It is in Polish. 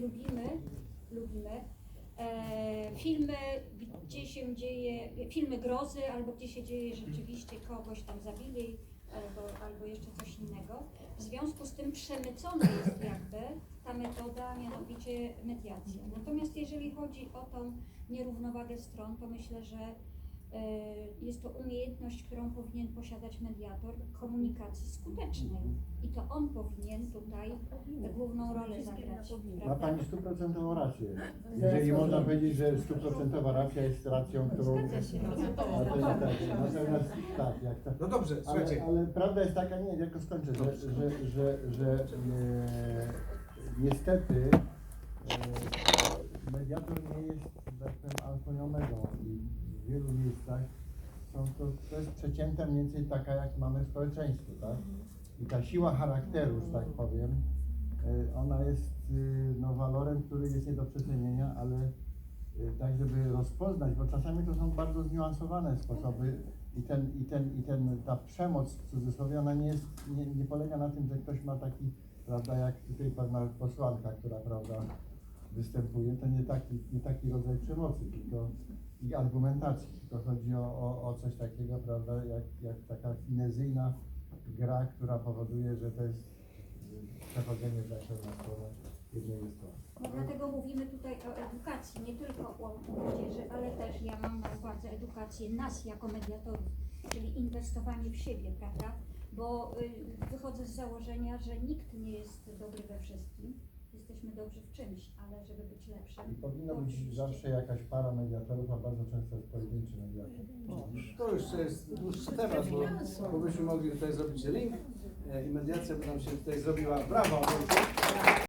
lubimy, lubimy e, filmy, gdzie się dzieje, filmy grozy, albo gdzie się dzieje rzeczywiście kogoś tam zabili, albo, albo jeszcze coś innego. W związku z tym przemycona jest jakby ta metoda, mianowicie mediacja. Natomiast jeżeli chodzi o tą nierównowagę stron, to myślę, że jest to umiejętność, którą powinien posiadać mediator komunikacji skutecznej. I to on powinien tutaj główną rolę zagrać. Ma prawda? Pani stuprocentową rację. Jeżeli można powiedzieć, że stuprocentowa racja jest racją, którą... Zgadza się. Natomiast tak, natomiast tak, jak to... No dobrze, Ale, słuchajcie. ale prawda jest taka, nie, tylko skończę, że, że, że, że e, niestety e, mediator nie jest, że tak powiem, i omegą i w wielu miejscach są to, to jest mniej więcej taka, jak mamy w społeczeństwie, tak? I ta siła charakteru, że tak powiem, e, ona jest y, no, walorem, który jest nie do przecenienia, ale y, tak, żeby rozpoznać, bo czasami to są bardzo zniuansowane sposoby i ten, i ten, i ten, ta przemoc w cudzysłowie, ona nie jest, nie, nie polega na tym, że ktoś ma taki, prawda, jak tutaj pana posłanka, która, prawda, występuje, to nie taki, nie taki rodzaj przemocy, tylko i argumentacji, tylko chodzi o, o, o coś takiego, prawda, jak, jak taka finezyjna gra, która powoduje, że to jest przechodzenie z na stronę jednej strony. No dlatego mówimy tutaj o edukacji, nie tylko o młodzieży, ale też ja mam na uwadze edukację nas jako mediatorów, czyli inwestowanie w siebie, prawda? Bo y, wychodzę z założenia, że nikt nie jest dobry we wszystkim. Dobrzy w czymś, ale żeby być lepszym. I powinno to być zawsze jakaś para mediatorów, a bardzo często jest pojedynczy mediator. To już jest dłuższy temat, bo, bo byśmy mogli tutaj zrobić link e, i mediacja by nam się tutaj zrobiła. Brawo!